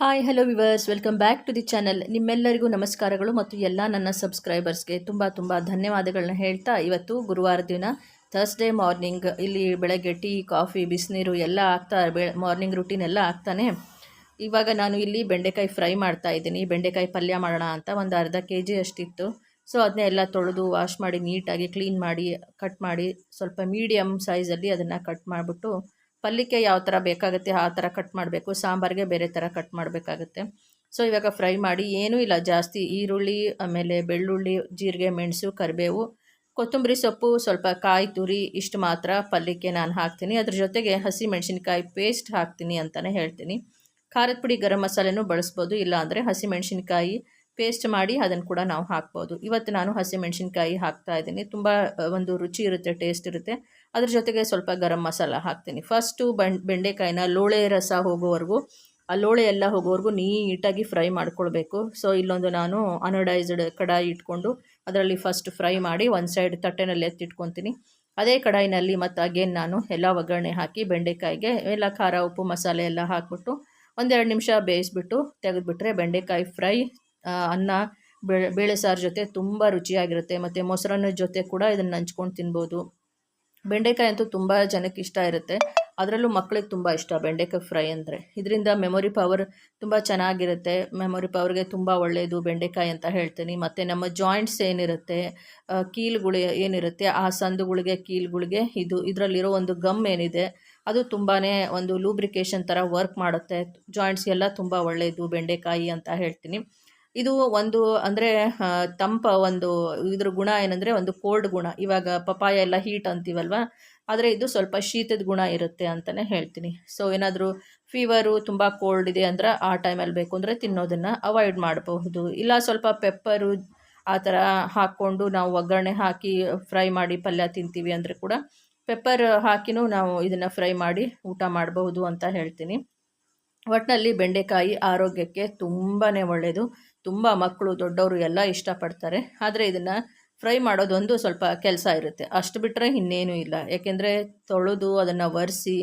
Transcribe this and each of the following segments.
Hi hello viewers welcome back to the channel ನಿಮ್ಮೆಲ್ಲರಿಗೂ ನಮಸ್ಕಾರಗಳು ಮತ್ತು ಎಲ್ಲ ನನ್ನ ಸಬ್ಸ್ಕ್ರೈಬರ್ಸ್ಗೆ ತುಂಬ ತುಂಬ ಧನ್ಯವಾದಗಳನ್ನ ಹೇಳ್ತಾ ಇವತ್ತು ಗುರುವಾರ ದಿನ ಥರ್ಸ್ಡೇ ಮಾರ್ನಿಂಗ್ ಇಲ್ಲಿ ಬೆಳಗ್ಗೆ ಟೀ, ಕಾಫಿ, ಬಿಸಿನೀರು ಎಲ್ಲ ಆಗ್ತಾ ಮಾರ್ನಿಂಗ್ ರುಟೀನ್ ಎಲ್ಲ ಆಗ್ತಾನೆ. ಇವಾಗ ನಾನು ಇಲ್ಲಿ ಬೆಂಡೆಕಾಯಿ ಫ್ರೈ ಮಾಡ್ತಾ ಇದ್ದೀನಿ. ಬೆಂಡೆಕಾಯಿ ಪಲ್ಯ ಮಾಡೋಣ ಅಂತ ಒಂದು ಅರ್ಧ ಕೆ ಜಿ ಅಷ್ಟಿತ್ತು ಸೊ ಅದನ್ನೆಲ್ಲ ತೊಳೆದು ವಾಶ್ ಮಾಡಿ ನೀಟಾಗಿ ಕ್ಲೀನ್ ಮಾಡಿ ಕಟ್ ಮಾಡಿ ಸ್ವಲ್ಪ ಮೀಡಿಯಮ್ ಸೈಜಲ್ಲಿ ಅದನ್ನು ಕಟ್ ಮಾಡಿಬಿಟ್ಟು ಪಲ್ಯಕ್ಕೆ ಯಾವ ಥರ ಬೇಕಾಗುತ್ತೆ, ಆ ಥರ ಕಟ್ ಮಾಡಬೇಕು, ಸಾಂಬಾರಿಗೆ ಬೇರೆ ಥರ ಕಟ್ ಮಾಡಬೇಕಾಗುತ್ತೆ. ಸೊ ಇವಾಗ ಫ್ರೈ ಮಾಡಿ ಏನೂ ಇಲ್ಲ, ಜಾಸ್ತಿ ಈರುಳ್ಳಿ, ಆಮೇಲೆ ಬೆಳ್ಳುಳ್ಳಿ, ಜೀರಿಗೆ, ಮೆಣಸು, ಕರಿಬೇವು, ಕೊತ್ತಂಬರಿ ಸೊಪ್ಪು, ಸ್ವಲ್ಪ ಕಾಯಿ ತುರಿ, ಇಷ್ಟು ಮಾತ್ರ ಪಲ್ಯಕ್ಕೆ ನಾನು ಹಾಕ್ತೀನಿ. ಅದ್ರ ಜೊತೆಗೆ ಹಸಿ ಮೆಣಸಿನ್ಕಾಯಿ ಪೇಸ್ಟ್ ಹಾಕ್ತೀನಿ ಅಂತಲೇ ಹೇಳ್ತೀನಿ. ಖಾರದ ಪುಡಿ ಗರಂ ಮಸಾಲೆನೂ ಬಳಸ್ಬೋದು ಇಲ್ಲ ಅಂದರೆ ಹಸಿ ಮೆಣಸಿನ್ಕಾಯಿ ಪೇಸ್ಟ್ ಮಾಡಿ ಅದನ್ನು ಕೂಡ ನಾವು ಹಾಕ್ಬೋದು. ಇವತ್ತು ನಾನು ಹಸಿ ಮೆಣಸಿನ್ಕಾಯಿ ಹಾಕ್ತಾ ಇದ್ದೀನಿ. ತುಂಬ ಒಂದು ರುಚಿ ಇರುತ್ತೆ, ಟೇಸ್ಟ್ ಇರುತ್ತೆ. ಅದ್ರ ಜೊತೆಗೆ ಸ್ವಲ್ಪ ಗರಂ ಮಸಾಲ ಹಾಕ್ತೀನಿ. ಫಸ್ಟು ಬಣ್, ಬೆಂಡೆಕಾಯಿನ ಲೋಳೆ ರಸ ಹೋಗೋವರೆಗೂ ಆ ಲೋಳೆ ಎಲ್ಲ ಹೋಗೋವರೆಗೂ ನೀಟಾಗಿ ಫ್ರೈ ಮಾಡ್ಕೊಳ್ಬೇಕು. ಸೊ, ಇಲ್ಲೊಂದು ನಾನು ಅನಡೈಸ್ಡ್ ಕಡಾಯಿ ಇಟ್ಕೊಂಡು ಅದರಲ್ಲಿ ಫಸ್ಟ್ ಫ್ರೈ ಮಾಡಿ ಒಂದು ಸೈಡ್ ತಟ್ಟೆನಲ್ಲಿ ಎತ್ತಿಟ್ಕೊತೀನಿ. ಅದೇ ಕಡಾಯಿನಲ್ಲಿ ಮತ್ತು ಅಗೇನ್ ನಾನು ಎಲ್ಲ ಒಗ್ಗರಣೆ ಹಾಕಿ ಬೆಂಡೆಕಾಯಿಗೆ, ಎಲ್ಲ ಖಾರ, ಉಪ್ಪು, ಮಸಾಲೆ ಎಲ್ಲ ಹಾಕ್ಬಿಟ್ಟು ಒಂದೆರಡು ನಿಮಿಷ ಬೇಯಿಸ್ಬಿಟ್ಟು ತೆಗೆದುಬಿಟ್ರೆ ಬೆಂಡೆಕಾಯಿ ಫ್ರೈ ಅನ್ನ ಬೇಳೆ ಸಾರು ಜೊತೆ ತುಂಬ ರುಚಿಯಾಗಿರುತ್ತೆ. ಮತ್ತು ಮೊಸರನ್ನ ಜೊತೆ ಕೂಡ ಇದನ್ನು ನಂಚ್ಕೊಂಡು ತಿನ್ಬೋದು. ಬೆಂಡೆಕಾಯಿ ಅಂತೂ ತುಂಬ ಜನಕ್ಕೆ ಇಷ್ಟ ಇರುತ್ತೆ. ಅದರಲ್ಲೂ ಮಕ್ಕಳಿಗೆ ತುಂಬ ಇಷ್ಟ ಬೆಂಡೆಕಾಯಿ ಫ್ರೈ ಅಂದರೆ. ಇದರಿಂದ ಮೆಮೊರಿ ಪವರ್ ತುಂಬ ಚೆನ್ನಾಗಿರುತ್ತೆ. ಮೆಮೊರಿ ಪವರ್ಗೆ ತುಂಬ ಒಳ್ಳೆಯದು ಬೆಂಡೆಕಾಯಿ ಅಂತ ಹೇಳ್ತೀನಿ. ಮತ್ತು ನಮ್ಮ ಜಾಯಿಂಟ್ಸ್ ಏನಿರುತ್ತೆ ಕೀಲುಗಳು ಏನಿರುತ್ತೆ, ಆ ಸಂದುಗಳಿಗೆ, ಕೀಲುಗಳಿಗೆ ಇದು, ಇದರಲ್ಲಿರೋ ಒಂದು ಗಮ್ ಏನಿದೆ, ಅದು ತುಂಬಾ ಒಂದು ಲೂಬ್ರಿಕೇಷನ್ ಥರ ವರ್ಕ್ ಮಾಡುತ್ತೆ. ಜಾಯಿಂಟ್ಸ್ಗೆಲ್ಲ ತುಂಬ ಒಳ್ಳೆಯದು ಬೆಂಡೆಕಾಯಿ ಅಂತ ಹೇಳ್ತೀನಿ. ಇದು ಒಂದು ಅಂದರೆ ತಂಪ ಒಂದು, ಇದ್ರ ಗುಣ ಏನಂದರೆ ಒಂದು ಕೋಲ್ಡ್ ಗುಣ. ಇವಾಗ ಪಪಾಯ ಎಲ್ಲ ಹೀಟ್ ಅಂತೀವಲ್ವ? ಆದರೆ ಇದು ಸ್ವಲ್ಪ ಶೀತದ ಗುಣ ಇರುತ್ತೆ ಅಂತಲೇ ಹೇಳ್ತೀನಿ. ಸೊ ಏನಾದರೂ ಫೀವರು ತುಂಬ ಕೋಲ್ಡ್ ಇದೆ ಅಂದ್ರೆ ಆ ಟೈಮಲ್ಲಿ ಬೇಕು ಅಂದರೆ ತಿನ್ನೋದನ್ನು ಅವಾಯ್ಡ್ ಮಾಡಬಹುದು. ಇಲ್ಲ ಸ್ವಲ್ಪ ಪೆಪ್ಪರು ಆ ಥರ ಹಾಕ್ಕೊಂಡು ನಾವು ಒಗ್ಗರಣೆ ಹಾಕಿ ಫ್ರೈ ಮಾಡಿ ಪಲ್ಯ ತಿಂತೀವಿ ಅಂದರೆ ಕೂಡ ಪೆಪ್ಪರ್ ಹಾಕಿನೂ ನಾವು ಇದನ್ನು ಫ್ರೈ ಮಾಡಿ ಊಟ ಮಾಡಬಹುದು ಅಂತ ಹೇಳ್ತೀನಿ. ಒಟ್ಟಿನಲ್ಲಿ ಬೆಂಡೆಕಾಯಿ ಆರೋಗ್ಯಕ್ಕೆ ತುಂಬಾ ಒಳ್ಳೆಯದು ತುಂಬ ಮಕ್ಕಳು ದೊಡ್ಡವರು ಎಲ್ಲ ಇಷ್ಟಪಡ್ತಾರೆ. ಆದರೆ ಇದನ್ನು ಫ್ರೈ ಮಾಡೋದೊಂದು ಸ್ವಲ್ಪ ಕೆಲಸ ಇರುತ್ತೆ. ಅಷ್ಟು ಬಿಟ್ಟರೆ ಇನ್ನೇನೂ ಇಲ್ಲ. ಏಕೆಂದರೆ ತೊಳೆದು ಅದನ್ನು ಒರೆಸಿ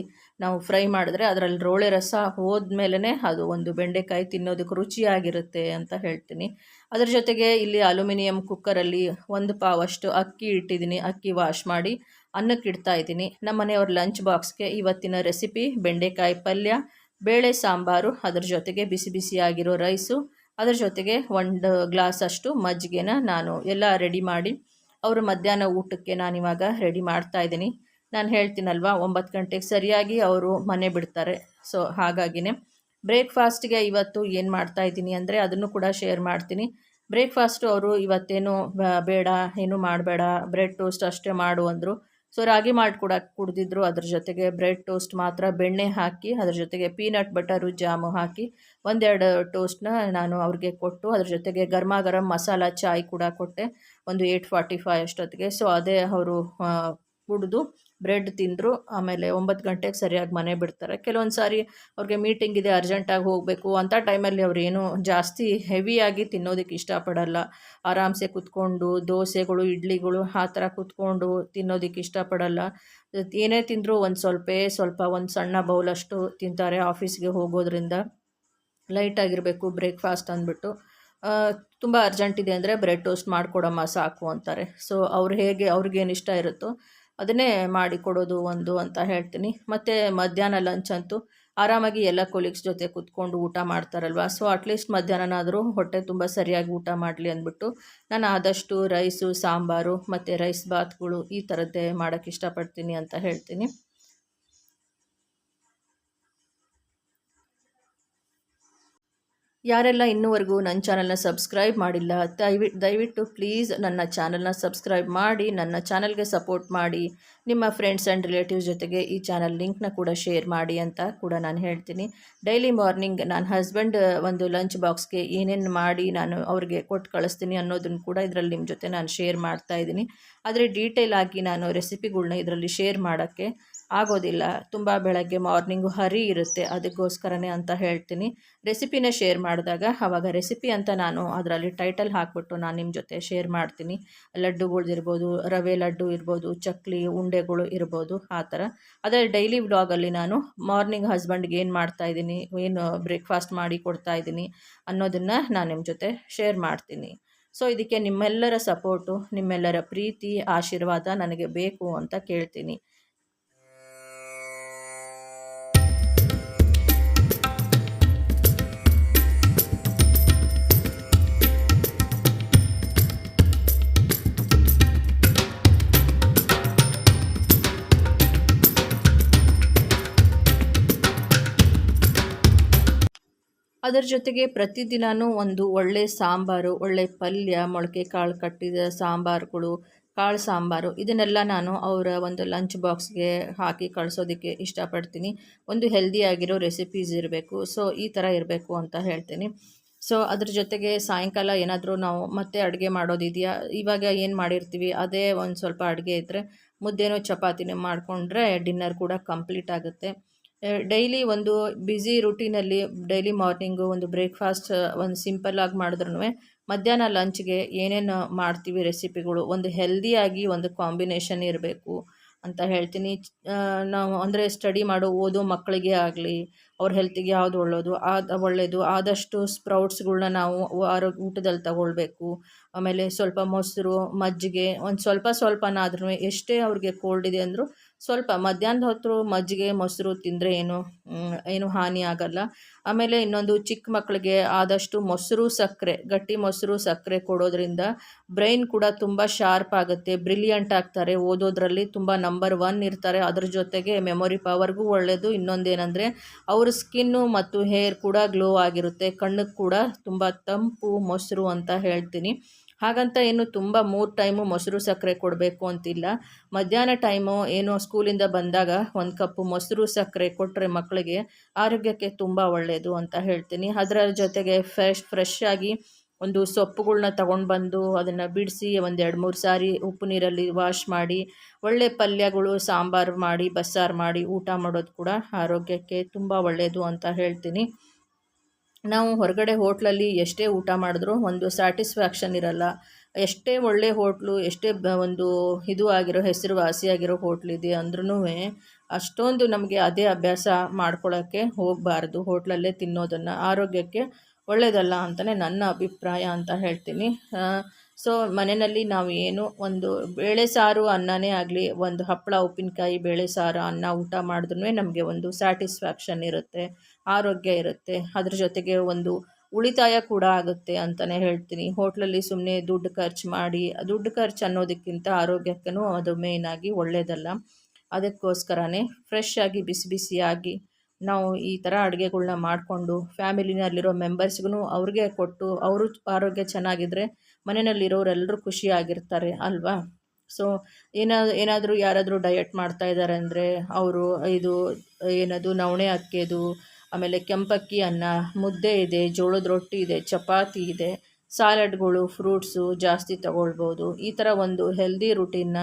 ನಾವು ಫ್ರೈ ಮಾಡಿದ್ರೆ ಅದರಲ್ಲಿ ರೋಳೆ ರಸ ಹೋದ್ಮೇಲೆ ಅದು ಒಂದು ಬೆಂಡೆಕಾಯಿ ತಿನ್ನೋದಕ್ಕೆ ರುಚಿಯಾಗಿರುತ್ತೆ ಅಂತ ಹೇಳ್ತೀನಿ. ಅದರ ಜೊತೆಗೆ ಇಲ್ಲಿ ಅಲ್ಯೂಮಿನಿಯಂ ಕುಕ್ಕರಲ್ಲಿ ಒಂದು ಪಾವಷ್ಟು ಅಕ್ಕಿ ಇಟ್ಟಿದ್ದೀನಿ. ಅಕ್ಕಿ ವಾಶ್ ಮಾಡಿ ಅನ್ನಕ್ಕೆ ಇಡ್ತಾ ಇದ್ದೀನಿ. ನಮ್ಮ ಮನೆಯವ್ರ ಲಂಚ್ ಬಾಕ್ಸ್ಗೆ ಇವತ್ತಿನ ರೆಸಿಪಿ ಬೆಂಡೆಕಾಯಿ ಪಲ್ಯ, ಬೇಳೆ ಸಾಂಬಾರು, ಅದರ ಜೊತೆಗೆ ಬಿಸಿ ಬಿಸಿಯಾಗಿರೋ ರೈಸು ಅದ್ರ ಜೊತೆಗೆ ಒಂದು ಗ್ಲಾಸ್ ಅಷ್ಟು ಮಜ್ಜಿಗೆನ ನಾನು ಎಲ್ಲ ರೆಡಿ ಮಾಡಿ, ಅವರ ಮಧ್ಯಾಹ್ನ ಊಟಕ್ಕೆ ನಾನಿವಾಗ ರೆಡಿ ಮಾಡ್ತಾ ಇದ್ದೀನಿ. ನಾನು ಹೇಳ್ತೀನಲ್ವ, ಒಂಬತ್ತು ಗಂಟೆಗೆ ಸರಿಯಾಗಿ ಅವರು ಮನೆ ಬಿಡ್ತಾರೆ. ಸೊ ಹಾಗಾಗಿನೇ. ಬ್ರೇಕ್ಫಾಸ್ಟ್ಗೆ ಇವತ್ತು ಏನು ಮಾಡ್ತಾ ಇದ್ದೀನಿ ಅಂದರೆ ಅದನ್ನು ಕೂಡ ಶೇರ್ ಮಾಡ್ತೀನಿ. ಬ್ರೇಕ್ಫಾಸ್ಟು ಅವರು ಇವತ್ತೇನು ಬೇಡ, ಏನು ಮಾಡಬೇಡ ಬ್ರೆಡ್ ಟೋಸ್ಟ್ ಅಷ್ಟೇ ಮಾಡು ಅಂದರು. ಸೊ ರಾಗಿ ಕೂಡ ಕುಡಿದಿದ್ರು. ಅದ್ರ ಜೊತೆಗೆ ಬ್ರೆಡ್ ಟೋಸ್ಟ್ ಮಾತ್ರ, ಬೆಣ್ಣೆ ಹಾಕಿ, ಅದ್ರ ಜೊತೆಗೆ ಪೀನಟ್ ಬಟರು ಜಾಮು ಹಾಕಿ, ಒಂದೆರಡು ಟೋಸ್ಟ್ನ ನಾನು ಅವ್ರಿಗೆ ಕೊಟ್ಟು, ಅದ್ರ ಜೊತೆಗೆ ಗರ್ಮ ಗರಂ ಮಸಾಲ ಚಾಯ್ ಕೂಡ ಕೊಟ್ಟೆ, ಒಂದು ಏಯ್ಟ್ ಫಾರ್ಟಿ ಫೈವ್ ಅಷ್ಟೊತ್ತಿಗೆ. ಸೊ ಅದೇ ಅವರು ಕುಡಿದು ಬ್ರೆಡ್ ತಿಂದರು, ಆಮೇಲೆ ಒಂಬತ್ತು ಗಂಟೆಗೆ ಸರಿಯಾಗಿ ಮನೆ ಬಿಡ್ತಾರೆ. ಕೆಲವೊಂದು ಸಾರಿ ಅವ್ರಿಗೆ ಮೀಟಿಂಗ್ ಇದೆ ಅರ್ಜೆಂಟಾಗಿ ಹೋಗಬೇಕು. ಅಂಥ ಟೈಮಲ್ಲಿ ಅವರೇನು ಜಾಸ್ತಿ ಹೆವಿಯಾಗಿ ತಿನ್ನೋದಕ್ಕೆ ಇಷ್ಟಪಡಲ್ಲ. ಆರಾಮ್ಸೆ ಕುತ್ಕೊಂಡು, ದೋಸೆಗಳು, ಇಡ್ಲಿಗಳು ಆ ಥರ ಕುತ್ಕೊಂಡು ತಿನ್ನೋದಕ್ಕೆ ಇಷ್ಟಪಡಲ್ಲ. ಏನೇ ತಿಂದರೂ ಒಂದು ಸ್ವಲ್ಪ ಸ್ವಲ್ಪ ಒಂದು ಸಣ್ಣ ಬೌಲಷ್ಟು ತಿಂತಾರೆ ಆಫೀಸ್ಗೆ ಹೋಗೋದ್ರಿಂದ. ಲೈಟಾಗಿರಬೇಕು ಬ್ರೇಕ್ಫಾಸ್ಟ್ ಅಂದ್ಬಿಟ್ಟು. ತುಂಬ ಅರ್ಜೆಂಟ್ ಇದೆ ಅಂದರೆ ಬ್ರೆಡ್ ಟೋಸ್ಟ್ ಮಾಡಿಕೊಡಮ್ಮ ಸಾಕು ಅಂತಾರೆ. ಸೊ ಅವ್ರು ಹೇಗೆ, ಅವ್ರಿಗೇನು ಇಷ್ಟ ಇರುತ್ತೋ ಅದನ್ನೇ ಮಾಡಿ ಕೊಡೋದು ಒಂದು ಅಂತ ಹೇಳ್ತೀನಿ. ಮತ್ತು ಮಧ್ಯಾಹ್ನ ಲಂಚ್ ಅಂತೂ ಆರಾಮಾಗಿ ಎಲ್ಲ ಕೊಲೀಗ್ಸ್ ಜೊತೆ ಕೂತ್ಕೊಂಡು ಊಟ ಮಾಡ್ತಾರಲ್ವಾ? ಸೊ ಅಟ್ಲೀಸ್ಟ್ ಮಧ್ಯಾಹ್ನನಾದರೂ ಹೊಟ್ಟೆ ತುಂಬ ಸರಿಯಾಗಿ ಊಟ ಮಾಡಲಿ ಅಂದ್ಬಿಟ್ಟು ನಾನು ಆದಷ್ಟು ರೈಸು ಸಾಂಬಾರು ಮತ್ತು ರೈಸ್ ಬಾತ್ಗಳು ಈ ಥರದ್ದೇ ಮಾಡೋಕ್ಕೆ ಇಷ್ಟಪಡ್ತೀನಿ ಅಂತ ಹೇಳ್ತೀನಿ. ಯಾರೆಲ್ಲ ಇನ್ನೂವರೆಗೂ ನನ್ನ ಚಾನಲ್ನ ಸಬ್ಸ್ಕ್ರೈಬ್ ಮಾಡಿಲ್ಲ ದಯವಿಟ್ಟು ದಯವಿಟ್ಟು ಪ್ಲೀಸ್ ನನ್ನ ಚಾನಲ್ನ ಸಬ್ಸ್ಕ್ರೈಬ್ ಮಾಡಿ, ನನ್ನ ಚಾನಲ್ಗೆ ಸಪೋರ್ಟ್ ಮಾಡಿ, ನಿಮ್ಮ ಫ್ರೆಂಡ್ಸ್ ಆ್ಯಂಡ್ ರಿಲೇಟಿವ್ಸ್ ಜೊತೆಗೆ ಈ ಚಾನಲ್ ಲಿಂಕ್ನ ಕೂಡ ಶೇರ್ ಮಾಡಿ ಅಂತ ಕೂಡ ನಾನು ಹೇಳ್ತೀನಿ. ಡೈಲಿ ಮಾರ್ನಿಂಗ್ ನನ್ನ ಹಸ್ಬೆಂಡ್ ಒಂದು ಲಂಚ್ ಬಾಕ್ಸ್ಗೆ ಏನೇನು ಮಾಡಿ ನಾನು ಅವ್ರಿಗೆ ಕೊಟ್ಟು ಕಳಿಸ್ತೀನಿ ಅನ್ನೋದನ್ನು ಕೂಡ ಇದರಲ್ಲಿ ನಿಮ್ಮ ಜೊತೆ ನಾನು ಶೇರ್ ಮಾಡ್ತಾ ಇದ್ದೀನಿ. ಆದರೆ ಡೀಟೇಲ್ ಆಗಿ ನಾನು ರೆಸಿಪಿಗಳ್ನ ಇದರಲ್ಲಿ ಶೇರ್ ಮಾಡೋಕ್ಕೆ ಆಗೋದಿಲ್ಲ. ತುಂಬ ಬೆಳಗ್ಗೆ ಮಾರ್ನಿಂಗು ಹರಿ ಇರುತ್ತೆ. ಅದಕ್ಕೋಸ್ಕರನೇ ಅಂತ ಹೇಳ್ತೀನಿ. ರೆಸಿಪಿನ ಶೇರ್ ಮಾಡಿದಾಗ, ಆವಾಗ ರೆಸಿಪಿ ಅಂತ ನಾನು ಅದರಲ್ಲಿ ಟೈಟಲ್ ಹಾಕ್ಬಿಟ್ಟು ನಾನು ನಿಮ್ಮ ಜೊತೆ ಶೇರ್ ಮಾಡ್ತೀನಿ. ಲಡ್ಡುಗಳ್ದಿರ್ಬೋದು ರವೆ ಲಡ್ಡು ಇರ್ಬೋದು, ಚಕ್ಲಿ, ಉಂಡೆಗಳು ಇರ್ಬೋದು, ಆ ಥರ. ಅದೇ ಡೈಲಿ ವ್ಲಾಗಲ್ಲಿ ನಾನು ಮಾರ್ನಿಂಗ್ ಹಸ್ಬೆಂಡ್ಗೆ ಏನು ಮಾಡ್ತಾಯಿದ್ದೀನಿ ಏನು ಬ್ರೇಕ್ಫಾಸ್ಟ್ ಮಾಡಿ ಕೊಡ್ತಾ ಇದ್ದೀನಿ ಅನ್ನೋದನ್ನು ನಾನು ನಿಮ್ಮ ಜೊತೆ ಶೇರ್ ಮಾಡ್ತೀನಿ. ಸೊ, ಇದಕ್ಕೆ ನಿಮ್ಮೆಲ್ಲರ ಸಪೋರ್ಟು, ನಿಮ್ಮೆಲ್ಲರ ಪ್ರೀತಿ, ಆಶೀರ್ವಾದ ನನಗೆ ಬೇಕು ಅಂತ ಕೇಳ್ತೀನಿ. ಅದರ ಜೊತೆಗೆ ಪ್ರತಿದಿನವೂ ಒಂದು ಒಳ್ಳೆ ಸಾಂಬಾರು, ಒಳ್ಳೆ ಪಲ್ಯ, ಮೊಳಕೆ ಕಾಳು ಕಟ್ಟಿದ ಸಾಂಬಾರುಗಳು, ಕಾಳು ಸಾಂಬಾರು, ಇದನ್ನೆಲ್ಲ ನಾನು ಅವರ ಒಂದು ಲಂಚ್ ಬಾಕ್ಸ್ಗೆ ಹಾಕಿ ಕಳಿಸೋದಕ್ಕೆ ಇಷ್ಟಪಡ್ತೀನಿ. ಒಂದು ಹೆಲ್ದಿಯಾಗಿರೋ ರೆಸಿಪೀಸ್ ಇರಬೇಕು. ಸೊ ಈ ಥರ ಇರಬೇಕು ಅಂತ ಹೇಳ್ತೀನಿ. ಸೊ ಅದ್ರ ಜೊತೆಗೆ ಸಾಯಂಕಾಲ ಏನಾದರೂ ನಾವು ಮತ್ತೆ ಅಡುಗೆ ಮಾಡೋದಿದೆಯಾ? ಇವಾಗ ಏನು ಮಾಡಿರ್ತೀವಿ? ಅದೇ ಒಂದು ಸ್ವಲ್ಪ ಅಡುಗೆ ಇದ್ದರೆ ಮುದ್ದೆನೋ ಚಪಾತಿನೋ ಮಾಡಿಕೊಂಡ್ರೆ ಡಿನ್ನರ್ ಕೂಡ ಕಂಪ್ಲೀಟ್ ಆಗುತ್ತೆ. ಡೈಲಿ ಒಂದು ಬ್ಯುಸಿ ರುಟೀನಲ್ಲಿ ಡೈಲಿ ಮಾರ್ನಿಂಗು ಒಂದು ಬ್ರೇಕ್ಫಾಸ್ಟ್ ಒಂದು ಸಿಂಪಲ್ಲಾಗಿ ಮಾಡಿದ್ರೂ ಮಧ್ಯಾಹ್ನ ಲಂಚ್ಗೆ ಏನೇನು ಮಾಡ್ತೀವಿ ರೆಸಿಪಿಗಳು ಒಂದು ಹೆಲ್ದಿಯಾಗಿ ಒಂದು ಕಾಂಬಿನೇಷನ್ ಇರಬೇಕು ಅಂತ ಹೇಳ್ತೀನಿ. ನಾವು ಅಂದರೆ ಸ್ಟಡಿ ಮಾಡೋ, ಓದೋ ಮಕ್ಕಳಿಗೆ ಆಗಲಿ, ಅವ್ರ ಹೆಲ್ತಿಗೆ ಯಾವುದು ಒಳ್ಳೆಯದು ಆದ ಒಳ್ಳೆಯದು ಆದಷ್ಟು ಸ್ಪ್ರೌಟ್ಸ್ಗಳನ್ನ ನಾವು ಆರೋಗ್ಯ ಊಟದಲ್ಲಿ ತಗೊಳ್ಬೇಕು. ಆಮೇಲೆ ಸ್ವಲ್ಪ ಮೊಸರು, ಮಜ್ಜಿಗೆ, ಒಂದು ಸ್ವಲ್ಪ ಸ್ವಲ್ಪನಾದ್ರೂ ಎಷ್ಟೇ ಅವ್ರಿಗೆ ಕೋಲ್ಡ್ ಇದೆ ಅಂದರೂ ಸ್ವಲ್ಪ ಮಧ್ಯಾಹ್ನದ ಹೊತ್ತು ಮಜ್ಜಿಗೆ, ಮೊಸರು ತಿಂದರೆ ಏನು ಏನು ಹಾನಿ ಆಗಲ್ಲ. ಆಮೇಲೆ ಇನ್ನೊಂದು ಚಿಕ್ಕ ಮಕ್ಕಳಿಗೆ ಆದಷ್ಟು ಮೊಸರು ಸಕ್ಕರೆ, ಗಟ್ಟಿ ಮೊಸರು ಸಕ್ಕರೆ ಕೊಡೋದ್ರಿಂದ ಬ್ರೈನ್ ಕೂಡ ತುಂಬ ಶಾರ್ಪ್ ಆಗುತ್ತೆ, ಬ್ರಿಲಿಯಂಟ್ ಆಗ್ತಾರೆ. ಓದೋದ್ರಲ್ಲಿ ತುಂಬ ನಂಬರ್ ಒನ್ ಇರ್ತಾರೆ. ಅದ್ರ ಜೊತೆಗೆ ಮೆಮೊರಿ ಪವರ್ಗೂ ಒಳ್ಳೆಯದು ಇನ್ನೊಂದೇನೆಂದರೆ ಅವ್ರ ಸ್ಕಿನ್ನು ಮತ್ತು ಹೇರ್ ಕೂಡ ಗ್ಲೋ ಆಗಿರುತ್ತೆ. ಕಣ್ಣಿಗೆ ಕೂಡ ತುಂಬ ತಂಪು ಮೊಸರು ಅಂತ ಹೇಳ್ತೀನಿ. ಹಾಗಂತ ಏನು ತುಂಬ ಮೂರು ಟೈಮು ಮೊಸರು ಸಕ್ಕರೆ ಕೊಡಬೇಕು ಅಂತಿಲ್ಲ. ಮಧ್ಯಾಹ್ನ ಟೈಮು ಏನು ಸ್ಕೂಲಿಂದ ಬಂದಾಗ ಒಂದು ಕಪ್ಪು ಮೊಸರು ಸಕ್ಕರೆ ಕೊಟ್ಟರೆ ಮಕ್ಕಳಿಗೆ ಆರೋಗ್ಯಕ್ಕೆ ತುಂಬ ಒಳ್ಳೆಯದು ಅಂತ ಹೇಳ್ತೀನಿ. ಅದರ ಜೊತೆಗೆ ಫ್ರೆಶ್ ಫ್ರೆಶ್ ಆಗಿ ಒಂದು ಸೊಪ್ಪುಗಳನ್ನ ತಗೊಂಡು ಬಂದು ಅದನ್ನು ಬಿಡಿಸಿ ಒಂದು ಎರಡು ಮೂರು ಸಾರಿ ಉಪ್ಪು ನೀರಲ್ಲಿ ವಾಶ್ ಮಾಡಿ, ಒಳ್ಳೆ ಪಲ್ಯಗಳು, ಸಾಂಬಾರು ಮಾಡಿ, ಬಸ್ಸಾರು ಮಾಡಿ ಊಟ ಮಾಡೋದು ಕೂಡ ಆರೋಗ್ಯಕ್ಕೆ ತುಂಬ ಒಳ್ಳೆಯದು ಅಂತ ಹೇಳ್ತೀನಿ. ನಾವು ಹೊರಗಡೆ ಹೋಟ್ಲಲ್ಲಿ ಎಷ್ಟೇ ಊಟ ಮಾಡಿದ್ರೂ ಒಂದು ಸ್ಯಾಟಿಸ್ಫ್ಯಾಕ್ಷನ್ ಇರಲ್ಲ. ಎಷ್ಟೇ ಒಳ್ಳೆ ಹೋಟ್ಲು, ಎಷ್ಟೇ ಒಂದು ಇದು ಆಗಿರೋ ಹೆಸರುವಾಸಿಯಾಗಿರೋ ಹೋಟ್ಲಿದೆ ಅಂದ್ರೂ ಅಷ್ಟೊಂದು ನಮಗೆ ಅದೇ ಅಭ್ಯಾಸ ಮಾಡ್ಕೊಳ್ಳೋಕ್ಕೆ ಹೋಗಬಾರ್ದು. ಹೋಟ್ಲಲ್ಲೇ ತಿನ್ನೋದನ್ನು ಆರೋಗ್ಯಕ್ಕೆ ಒಳ್ಳೆಯದಲ್ಲ ಅಂತಲೇ ನನ್ನ ಅಭಿಪ್ರಾಯ ಅಂತ ಹೇಳ್ತೀನಿ. ಸೊ ಮನೆಯಲ್ಲಿ ನಾವು ಏನು ಒಂದು ಬೇಳೆ ಸಾರು ಅನ್ನನೇ ಆಗಲಿ, ಒಂದು ಹಪ್ಪಳ ಉಪ್ಪಿನಕಾಯಿ, ಬೇಳೆ ಸಾರು, ಅನ್ನ, ಊಟ ಮಾಡಿದ್ರೂ ನಮಗೆ ಒಂದು ಸ್ಯಾಟಿಸ್ಫ್ಯಾಕ್ಷನ್ ಇರುತ್ತೆ, ಆರೋಗ್ಯ ಇರುತ್ತೆ. ಅದ್ರ ಜೊತೆಗೆ ಒಂದು ಉಳಿತಾಯ ಕೂಡ ಆಗುತ್ತೆ ಅಂತಲೇ ಹೇಳ್ತೀನಿ. ಹೋಟ್ಲಲ್ಲಿ ಸುಮ್ಮನೆ ದುಡ್ಡು ಖರ್ಚು ಮಾಡಿ, ದುಡ್ಡು ಖರ್ಚು ಅನ್ನೋದಕ್ಕಿಂತ ಆರೋಗ್ಯಕ್ಕೂ ಅದು ಮೇಯ್ನಾಗಿ ಒಳ್ಳೆಯದಲ್ಲ ಅದಕ್ಕೋಸ್ಕರನೇ ಫ್ರೆಶ್ ಆಗಿ, ಬಿಸಿ ಬಿಸಿಯಾಗಿ ನಾವು ಈ ಥರ ಅಡುಗೆಗಳ್ನ ಮಾಡಿಕೊಂಡು ಫ್ಯಾಮಿಲಿನಲ್ಲಿರೋ ಮೆಂಬರ್ಸ್ಗೂ ಅವ್ರಿಗೆ ಕೊಟ್ಟು ಅವರು ಆರೋಗ್ಯ ಚೆನ್ನಾಗಿದ್ದರೆ ಮನೆಯಲ್ಲಿರೋರೆಲ್ಲರೂ ಖುಷಿಯಾಗಿರ್ತಾರೆ ಅಲ್ವಾ? ಸೊ ಏನಾ, ಏನಾದರೂ ಯಾರಾದರೂ ಡಯಟ್ ಮಾಡ್ತಾ ಇದ್ದಾರೆ ಅಂದರೆ ಅವರು ಇದು ಏನದು ನವಣೆ ಅಕ್ಕಿದು ಆಮೇಲೆ ಕೆಂಪಕ್ಕಿ ಅನ್ನ, ಮುದ್ದೆ ಇದೆ, ಜೋಳದ ರೊಟ್ಟಿ ಇದೆ, ಚಪಾತಿ ಇದೆ, ಸಾಲಡ್ಗಳು, ಫ್ರೂಟ್ಸು ಜಾಸ್ತಿ ತಗೊಳ್ಬೋದು. ಈ ಥರ ಒಂದು ಹೆಲ್ದಿ ರುಟೀನ್ನ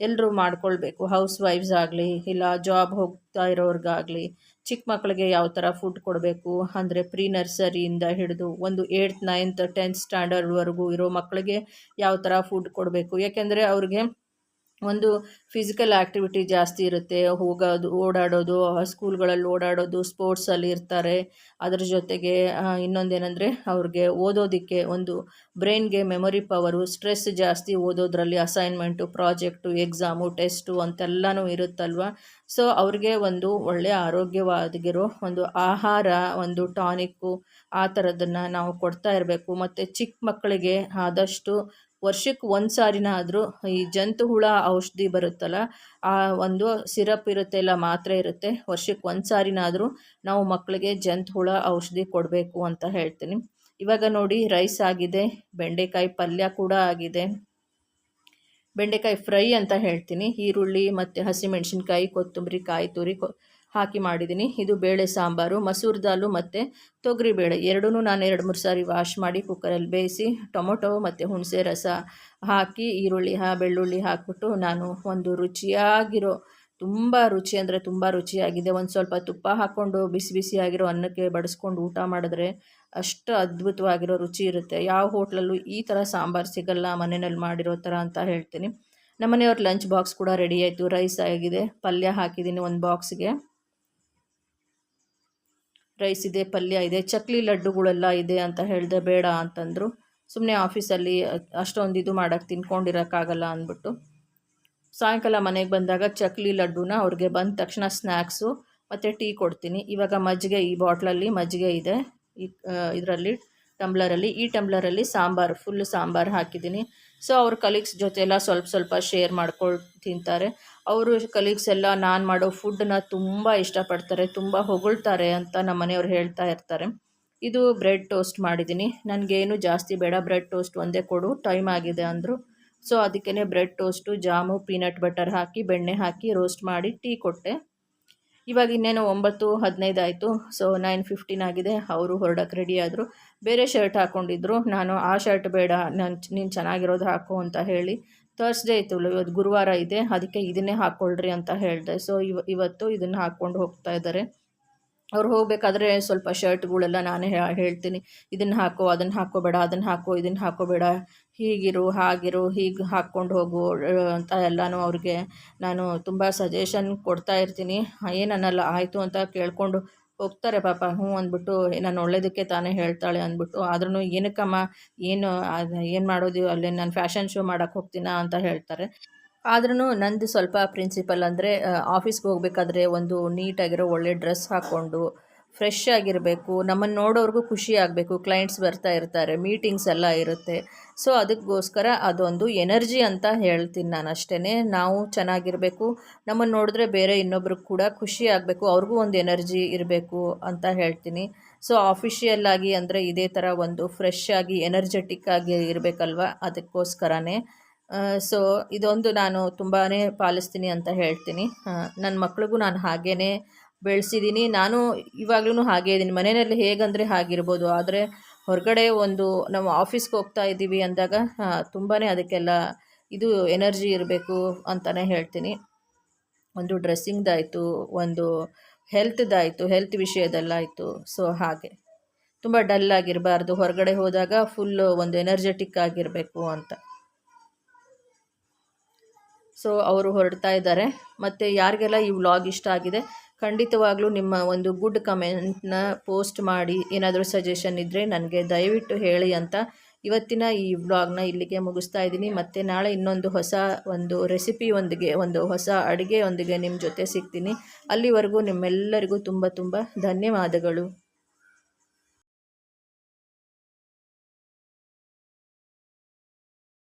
ಎಲ್ಲರೂ ಮಾಡ್ಕೊಳ್ಬೇಕು. ಹೌಸ್ ವೈಫ್ಸ್ ಆಗಲಿ, ಇಲ್ಲ ಜಾಬ್ ಹೋಗ್ತಾ ಇರೋರ್ಗಾಗಲಿ ಚಿಕ್ಕ ಮಕ್ಕಳಿಗೆ ಯಾವ ಥರ ಫುಡ್ ಕೊಡಬೇಕು? ಅಂದರೆ ಪ್ರೀ ನರ್ಸರಿಯಿಂದ ಹಿಡಿದು ಒಂದು ಏಯ್ಟ್ ನೈನ್ತ್ ಟೆಂತ್ ಸ್ಟ್ಯಾಂಡರ್ಡ್ವರೆಗೂ ಇರೋ ಮಕ್ಕಳಿಗೆ ಯಾವ ಥರ ಫುಡ್ ಕೊಡಬೇಕು? ಯಾಕೆಂದರೆ ಅವ್ರಿಗೆ ಒಂದು ಫಿಸಿಕಲ್ ಆ್ಯಕ್ಟಿವಿಟಿ ಜಾಸ್ತಿ ಇರುತ್ತೆ. ಹೋಗೋದು, ಓಡಾಡೋದು ಸ್ಕೂಲ್ಗಳಲ್ಲಿ ಓಡಾಡೋದು ಸ್ಪೋರ್ಟ್ಸಲ್ಲಿ ಇರ್ತಾರೆ. ಅದರ ಜೊತೆಗೆ ಇನ್ನೊಂದೇನೆಂದರೆ ಅವ್ರಿಗೆ ಓದೋದಕ್ಕೆ ಒಂದು ಬ್ರೈನ್ಗೆ ಮೆಮೊರಿ ಪವರು ಸ್ಟ್ರೆಸ್ ಜಾಸ್ತಿ ಓದೋದ್ರಲ್ಲಿ ಅಸೈನ್ಮೆಂಟು ಪ್ರಾಜೆಕ್ಟು ಎಕ್ಸಾಮು ಟೆಸ್ಟು ಅಂತೆಲ್ಲನೂ ಇರುತ್ತಲ್ವ? ಸೊ ಅವ್ರಿಗೆ ಒಂದು ಒಳ್ಳೆಯ ಆರೋಗ್ಯವಾಗಿರೋ ಒಂದು ಆಹಾರ, ಒಂದು ಟಾನಿಕ್ಕು ಆ ಥರದನ್ನು ನಾವು ಕೊಡ್ತಾ ಇರಬೇಕು. ಮತ್ತು ಚಿಕ್ಕ ಮಕ್ಕಳಿಗೆ ಆದಷ್ಟು ವರ್ಷಕ್ಕೆ ಒಂದು ಸಾರಿನಾದರೂ ಈ ಜಂತು ಹುಳ ಔಷಧಿ ಬರುತ್ತಲ್ಲ, ಆ ಒಂದು ಸಿರಪ್ ಇರುತ್ತೆ ಇಲ್ಲ ಮಾತ್ರೆ ಇರುತ್ತೆ, ವರ್ಷಕ್ಕೆ ಒಂದು ಸಾರಿನಾದರೂ ನಾವು ಮಕ್ಕಳಿಗೆ ಜಂತು ಹುಳ ಔಷಧಿ ಕೊಡಬೇಕು ಅಂತ ಹೇಳ್ತೀನಿ. ಇವಾಗ ನೋಡಿ ರೈಸ್ ಆಗಿದೆ, ಬೆಂಡೆಕಾಯಿ ಪಲ್ಯ ಕೂಡ ಆಗಿದೆ. ಬೆಂಡೆಕಾಯಿ ಫ್ರೈ ಅಂತ ಹೇಳ್ತೀನಿ. ಈರುಳ್ಳಿ ಮತ್ತು ಹಸಿಮೆಣಸಿನ್ಕಾಯಿ, ಕೊತ್ತಂಬರಿ, ಕಾಯಿ ತುರಿ, ಕೊ ಹಾಕಿ ಮಾಡಿದ್ದೀನಿ. ಇದು ಬೇಳೆ ಸಾಂಬಾರು, ಮಸೂರ್ ದಾಲು ಮತ್ತು ತೊಗರಿ ಬೇಳೆ. ಎರಡೂ ನಾನು ಎರಡು ಮೂರು ಸಾರಿ ವಾಶ್ ಮಾಡಿ ಕುಕ್ಕರಲ್ಲಿ ಬೇಯಿಸಿ ಟೊಮೊಟೊ ಮತ್ತು ಹುಣಸೆ ರಸ ಹಾಕಿ ಈರುಳ್ಳಿ, ಹಾ, ಬೆಳ್ಳುಳ್ಳಿ ಹಾಕ್ಬಿಟ್ಟು ನಾನು ಒಂದು ರುಚಿಯಾಗಿರೋ, ತುಂಬ ರುಚಿ ಅಂದರೆ ತುಂಬ ರುಚಿಯಾಗಿದೆ. ಒಂದು ಸ್ವಲ್ಪ ತುಪ್ಪ ಹಾಕ್ಕೊಂಡು ಬಿಸಿ ಬಿಸಿಯಾಗಿರೋ ಅನ್ನಕ್ಕೆ ಬಡಿಸ್ಕೊಂಡು ಊಟ ಮಾಡಿದ್ರೆ ಅಷ್ಟು ಅದ್ಭುತವಾಗಿರೋ ರುಚಿ ಇರುತ್ತೆ. ಯಾವ ಹೋಟ್ಲಲ್ಲೂ ಈ ಥರ ಸಾಂಬಾರು ಸಿಗಲ್ಲ, ಮನೆಯಲ್ಲಿ ಮಾಡಿರೋ ಥರ ಅಂತ ಹೇಳ್ತೀನಿ. ನಮ್ಮನೆಯವ್ರ ಲಂಚ್ ಬಾಕ್ಸ್ ಕೂಡ ರೆಡಿ ಆಯಿತು. ರೈಸ್ ಆಗಿದೆ. ಪಲ್ಯ ಹಾಕಿದ್ದೀನಿ ಒಂದು ಬಾಕ್ಸ್ಗೆ ರೈಸ್ ಇದೆ ಪಲ್ಯ ಇದೆ, ಚಕ್ಲಿ ಲಡ್ಡುಗಳೆಲ್ಲ ಇದೆ ಅಂತ ಹೇಳಿದೆ, ಬೇಡ ಅಂತಂದರು. ಸುಮ್ಮನೆ ಆಫೀಸಲ್ಲಿ ಅಷ್ಟೊಂದು ಇದು ಮಾಡೋಕ್ಕೆ ತಿನ್ಕೊಂಡಿರೋಕ್ಕಾಗಲ್ಲ ಅಂದ್ಬಿಟ್ಟು. ಸಾಯಂಕಾಲ ಮನೆಗೆ ಬಂದಾಗ ಚಕ್ಲಿ ಲಡ್ಡುನ ಅವ್ರಿಗೆ ಬಂದ ತಕ್ಷಣ ಸ್ನ್ಯಾಕ್ಸು ಮತ್ತು ಟೀ ಕೊಡ್ತೀನಿ. ಇವಾಗ ಮಜ್ಜಿಗೆ ಈ ಬಾಟ್ಲಲ್ಲಿ ಮಜ್ಜಿಗೆ ಇದೆ. ಈ ಇದರಲ್ಲಿ, ಟಂಬ್ಲರಲ್ಲಿ, ಈ ಟಂಬ್ಲರಲ್ಲಿ ಸಾಂಬಾರು, ಫುಲ್ ಸಾಂಬಾರು ಹಾಕಿದ್ದೀನಿ. ಸೊ ಅವ್ರ ಕಲೀಗ್ಸ್ ಜೊತೆ ಎಲ್ಲ ಸ್ವಲ್ಪ ಸ್ವಲ್ಪ ಶೇರ್ ಮಾಡ್ಕೊಂಡು ತಿಂತಾರೆ. ಅವರು ಕಲೀಗ್ಸ್ ಎಲ್ಲ ನಾನು ಮಾಡೋ ಫುಡ್ಡನ್ನ ತುಂಬ ಇಷ್ಟಪಡ್ತಾರೆ, ತುಂಬ ಹೊಗಳ್ತಾರೆ ಅಂತ ನಮ್ಮ ಮನೆಯವ್ರು ಹೇಳ್ತಾ ಇರ್ತಾರೆ. ಇದು ಬ್ರೆಡ್ ಟೋಸ್ಟ್ ಮಾಡಿದ್ದೀನಿ ನನಗೇನು ಜಾಸ್ತಿ ಬೇಡ ಬ್ರೆಡ್ ಟೋಸ್ಟ್ ಒಂದೇ ಕೊಡು ಟೈಮ್ ಆಗಿದೆ ಅಂದರು. ಸೊ ಅದಕ್ಕೇ bread toast jam peanut butter ಹಾಕಿ, ಬೆಣ್ಣೆ ಹಾಕಿ ರೋಸ್ಟ್ ಮಾಡಿ ಟೀ ಕೊಟ್ಟೆ. ಇವಾಗ ಇನ್ನೇನು ಒಂಬತ್ತು, ಹದಿನೈದು ಆಯಿತು. ಸೊ ನೈನ್ ಫಿಫ್ಟೀನ್ ಆಗಿದೆ. ಅವರು ಹೊರಡಕ್ಕೆ ರೆಡಿ ಆದರು. ಬೇರೆ ಶರ್ಟ್ ಹಾಕ್ಕೊಂಡಿದ್ರು ನಾನು ಆ ಶರ್ಟ್ ಬೇಡ, ನಾನು, ನೀನು ಚೆನ್ನಾಗಿರೋದು ಹಾಕು ಅಂತ ಹೇಳಿ ಥರ್ಸ್ಡೇ ಇತ್ತು ಇವತ್ತು ಗುರುವಾರ ಇದೆ, ಅದಕ್ಕೆ ಇದನ್ನೇ ಹಾಕ್ಕೊಳ್ರಿ ಅಂತ ಹೇಳಿದೆ. ಸೊ ಇವ, ಇವತ್ತು ಇದನ್ನು ಹಾಕ್ಕೊಂಡು ಹೋಗ್ತಾ ಇದ್ದಾರೆ. ಅವ್ರು ಹೋಗಬೇಕಾದ್ರೆ ಸ್ವಲ್ಪ ಶರ್ಟ್ಗಳೆಲ್ಲ ನಾನೇ ಹೇಳ್ತೀನಿ. ಇದನ್ನು ಹಾಕೋ, ಅದನ್ನು ಹಾಕೋಬೇಡ ಅದನ್ನು ಹಾಕೋ, ಇದನ್ನು ಹಾಕೋಬೇಡ ಹೀಗಿರು, ಹಾಗಿರು, ಹೀಗೆ ಹಾಕ್ಕೊಂಡು ಹೋಗು ಅಂತ ಎಲ್ಲನೂ ಅವ್ರಿಗೆ ನಾನು ತುಂಬ ಸಜೆಷನ್ ಕೊಡ್ತಾ ಇರ್ತೀನಿ. ಏನನ್ನಲ್ಲ, ಆಯಿತು ಅಂತ ಕೇಳಿಕೊಂಡು ಹೋಗ್ತಾರೆ ಪಾಪ, ಹ್ಞೂ ಅಂದ್ಬಿಟ್ಟು, ನಾನು ಒಳ್ಳೇದಕ್ಕೆ ತಾನೇ ಹೇಳ್ತಾಳೆ ಅಂದ್ಬಿಟ್ಟು ಆದ್ರೂ ಏನಕ್ಕಮ್ಮ, ಏನು ಏನು ಮಾಡೋದು, ಅಲ್ಲಿ ನಾನು ಫ್ಯಾಷನ್ ಶೋ ಮಾಡೋಕ್ಕೆ ಹೋಗ್ತೀನ ಅಂತ ಹೇಳ್ತಾರೆ. ಆದ್ರೂ ನಂದು ಸ್ವಲ್ಪ ಪ್ರಿನ್ಸಿಪಲ್ ಅಂದರೆ ಆಫೀಸ್ಗೆ ಹೋಗಬೇಕಾದ್ರೆ ಒಂದು ನೀಟಾಗಿರೋ ಒಳ್ಳೆ ಡ್ರೆಸ್ ಹಾಕ್ಕೊಂಡು ಫ್ರೆಶ್ ಆಗಿರಬೇಕು, ನಮ್ಮನ್ನು ನೋಡೋರ್ಗೂ ಖುಷಿ ಆಗಬೇಕು ಕ್ಲೈಂಟ್ಸ್ ಬರ್ತಾ ಇರ್ತಾರೆ ಮೀಟಿಂಗ್ಸ್ ಎಲ್ಲ ಇರುತ್ತೆ. ಸೊ ಅದಕ್ಕೋಸ್ಕರ ಅದೊಂದು ಎನರ್ಜಿ ಅಂತ ಹೇಳ್ತೀನಿ ನಾನು ಅಷ್ಟೇ ನಾವು ಚೆನ್ನಾಗಿರಬೇಕು, ನಮ್ಮನ್ನು ನೋಡಿದ್ರೆ ಬೇರೆ ಇನ್ನೊಬ್ರಿಗೆ ಕೂಡ ಖುಷಿ ಆಗಬೇಕು, ಅವ್ರಿಗೂ ಒಂದು ಎನರ್ಜಿ ಇರಬೇಕು ಅಂತ ಹೇಳ್ತೀನಿ. ಸೊ ಆಫಿಷಿಯಲ್ ಆಗಿ ಅಂದರೆ ಇದೇ ಥರ ಒಂದು ಫ್ರೆಶ್ ಆಗಿ ಎನರ್ಜೆಟಿಕ್ ಆಗಿ ಇರಬೇಕಲ್ವ? ಅದಕ್ಕೋಸ್ಕರನೇ. ಸೊ ಇದೊಂದು ನಾನು ತುಂಬಾ ಪಾಲಿಸ್ತೀನಿ ಅಂತ ಹೇಳ್ತೀನಿ. ನನ್ನ ಮಕ್ಳಿಗೂ ನಾನು ಹಾಗೇ ಬೆಳೆಸಿದ್ದೀನಿ. ನಾನು ಇವಾಗ್ಲೂ ಹಾಗೇ ಇದ್ದೀನಿ. ಮನೆಯಲ್ಲಿ ಹೇಗಂದರೆ ಹಾಗಿರ್ಬೋದು. ಆದರೆ ಹೊರಗಡೆ ಒಂದು ನಾವು ಆಫೀಸ್ಗೆ ಹೋಗ್ತಾ ಇದ್ದೀವಿ ಅಂದಾಗ ತುಂಬಾ ಅದಕ್ಕೆಲ್ಲ ಇದು ಎನರ್ಜಿ ಇರಬೇಕು ಅಂತಲೇ ಹೇಳ್ತೀನಿ. ಒಂದು ಡ್ರೆಸ್ಸಿಂಗ್ದಾಯಿತು ಒಂದು ಹೆಲ್ತ್ದಾಯಿತು ಹೆಲ್ತ್ ವಿಷಯದಲ್ಲಾಯಿತು ಸೊ, ಹಾಗೆ. ತುಂಬ ಡಲ್ ಆಗಿರಬಾರ್ದು. ಹೊರಗಡೆ ಹೋದಾಗ ಫುಲ್ಲು ಒಂದು ಎನರ್ಜೆಟಿಕ್ ಆಗಿರಬೇಕು ಅಂತ. ಸೊ, ಅವರು ಹೊರಡ್ತಾ ಇದ್ದಾರೆ. ಮತ್ತು ಯಾರಿಗೆಲ್ಲ ಈ ವ್ಲಾಗ್ ಇಷ್ಟ ಆಗಿದೆ ಖಂಡಿತವಾಗ್ಲೂ ನಿಮ್ಮ ಒಂದು ಗುಡ್ ಕಮೆಂಟ್ನ ಪೋಸ್ಟ್ ಮಾಡಿ, ಏನಾದರೂ ಸಜೆಷನ್ ಇದ್ದರೆ ನನಗೆ ದಯವಿಟ್ಟು ಹೇಳಿ ಅಂತ ಇವತ್ತಿನ ಈ ಬ್ಲಾಗ್ನ ಇಲ್ಲಿಗೆ ಮುಗಿಸ್ತಾ ಇದ್ದೀನಿ. ಮತ್ತು ನಾಳೆ ಇನ್ನೊಂದು ಹೊಸ ಒಂದು ರೆಸಿಪಿಯೊಂದಿಗೆ ಒಂದು ಹೊಸ ಅಡುಗೆಯೊಂದಿಗೆ ನಿಮ್ಮ ಜೊತೆ ಸಿಗ್ತೀನಿ. ಅಲ್ಲಿವರೆಗೂ ನಿಮ್ಮೆಲ್ಲರಿಗೂ ತುಂಬ ತುಂಬ ಧನ್ಯವಾದಗಳು.